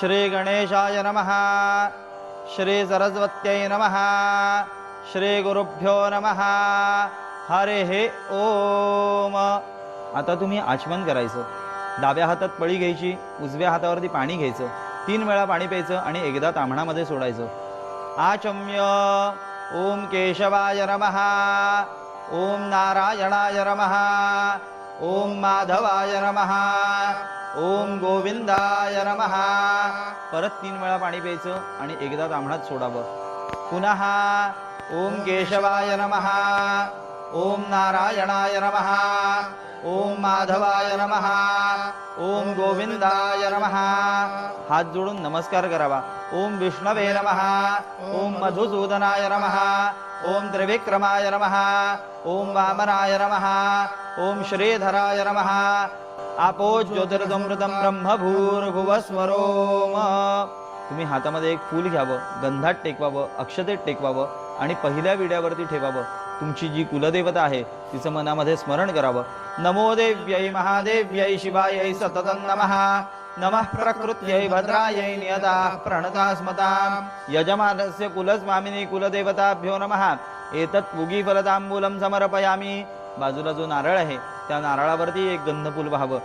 श्री गणेशाय नमः। श्री सरस्वत्यै नमः। श्री गुरुभ्यो नमः। हरे हे ओम। आता तुम्ही आचमन करायचं. डाव्या हातात पळी घ्यायची उजव्या हातावरती पाणी घ्यायचं तीन वेळा पाणी प्यायचं आणि एकदा तांबणामध्ये सोडायचं. आचम्य। ओम केशवाय नमः। ओम नारायणाय नमः। ओम माधवाय नमः। ओम गोविंदाय नमः। परत तीन वेळा पाणी प्यायचं आणि एकदा तांबणात सोडावं. पुन्हा ओम केशवाय नमः। ओम नारायणाय नमः। ओम माधवाय नमः। ओम गोविंदाय नमः। हात जोडून नमस्कार करावा। ओम विष्णवे नमः। ओम मधुसूदनाय नमः। ओम त्रिविक्रमाय नमः। ओम वामनाय नमः। ओम श्रीधराय नमः। आपो ज्योतिर्गमृतम ब्रह्मभूर्भुवस्वरोम। तुम्ही हातामध्ये एक फूल घ्यावं गंधात टेकवावं अक्षतेत टेकवावं आणि पहिल्या विड्यावरती ठेवावं. तुमची जी कुलदेवता आहे तिचं मनामध्ये स्मरण करावं. नमो देव्यै महादेव्यै शिवायै सततं नमः. नमः प्रकृत्यै भद्रायै नियता प्रणता स्मता यजमानस्य कुलस्वामिनी कुलदेवताभ्यो नमः. एतत् फलतांबूलं समर्पयामी. बाजूला जो नारळ आहे त्या नारळावरती एक गंधफूल व्हावं.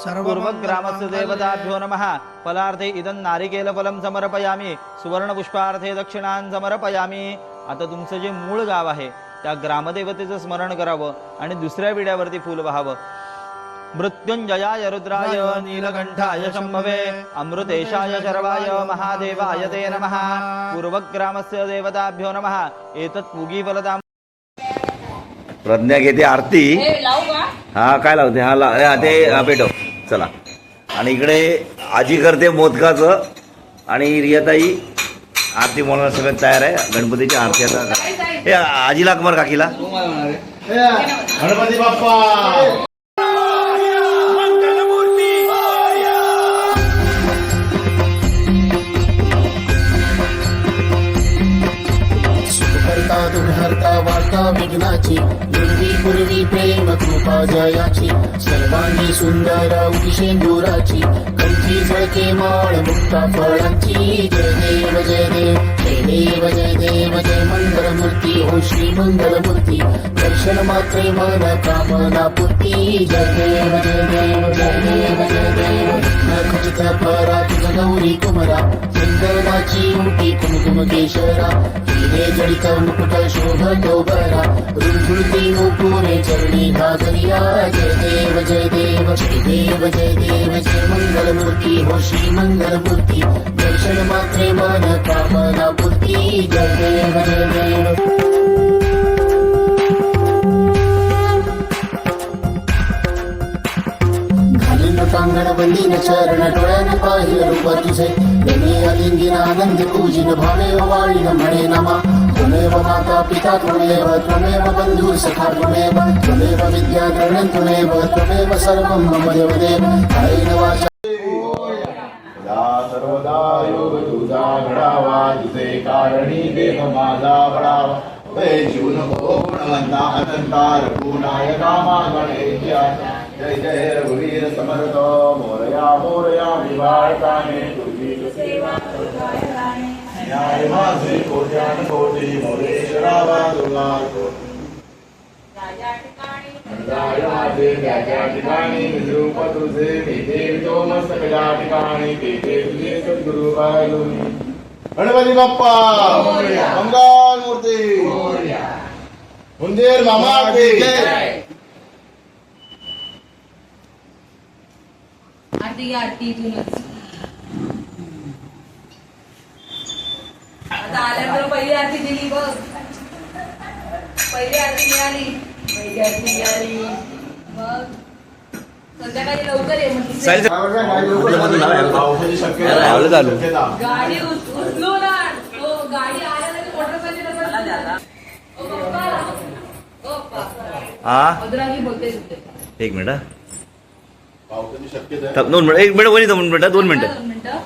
पूर्वग्रामस्य देवताभ्यो नमः। फलार्थे इदं नारिकेलफलं समर्पयामी। सुवर्णपुष्पार्थे दक्षिणान् समर्पयामी। आता तुमचं जे मूळ गाव आहे त्या ग्रामदेवतेचं स्मरण करावं आणि दुसऱ्या विड्यावरती फूल व्हावं. मृत्युंजयाय रुद्राय नीलकंठाय शंभवे अमृतेशाय शर्वाय महादेवाय ते नमः। पूर्वग्रामस्य देवताभ्यो नमः। एतत् फलतां प्रज्ञा घेते आरती। हे हा काय लावते? हा ला ते पेटव. चला. आणि इकडे आजी करते मोदकाचं. आणि रियाताई आरती बोलायला सगळं तयार आहे. गणपतीची आरती आता. करा. हे आजीला कुमार काकीला. गणपती बाप्पा! करता दुर्हर्ता वार्ता विघ्नाची. पूर्वी पूर्वी प्रेम कृपा जयाची. सर्वांनी सुंदर दुराची कंठी झळके माळ मुक्ता फळांची. जय देव जय देव जय देव जय देव जय मंगल मूर्ती हो श्री मंगल मूर्ती दर्शन मात्रे मन कामना पूर्ती. जय देव जय देव जय देव जय देव. खचित परा तुझ गौरी कुमरा चंदनाची मुठी कुमकुम केशरा हिरे जडित मुकुट शोभ बरा रुंझुळती नोपुरे चरणी घागरिया जय देव जय देव श्री देव जय देव जय मंगल मूर्ती हो श्री मंगल मूर्ती दर्शन मात्रे मन कामना पूर्ती जय देव जय देव. अंगणबंदीन चरण डोळ्याने पाहिलं रूप तुझे नेमी अलिंगीन आनंद पूजिन भावे वाळीन म्हणे नमा. त्वमेव माता पिता त्वमेव त्वमेव बंधू सखा त्वमेव त्वमेव विद्या द्रवण त्वमेव त्वमेव सर्व मम देवदेव. कायेन वाचा सर्वदा योग तुझा घडावा तुझे कारणी देह माझा बळावा. ते जीवन भो गुणवंता अनंता रघुनायका गणेशा जय जय रघुवीर समर्थ मोरया मोरया विवाळताने तुझी न्याय माझे कोट्यान कोटी मोरेश्वरावा तुला राजा ठिकाणी जाय माझे त्याच्या ठिकाणी विद्रूप तुझे तेथे तो मस्तक या ठिकाणी तेथे तुझे सद्गुरु बाळगुनी गणपती बाप्पा मंगल मूर्ती उंदीर मामा आरती आरती इथूनच आता आल्यानंतर पहिली आरती दिली बघ. पहिली आरती मिळाली. पहिली आरती मिळाली. मग संध्याकाळी लवकर ये. गाडी आण. हो, गाडी मोटरसायकल पप्पा. पप्पा. बोलते एक मिनिट. पावसाची शक्यता थांब, दोन मिनिट एक मिनिट वनी दोन मिनिटं. दोन मिनिटं.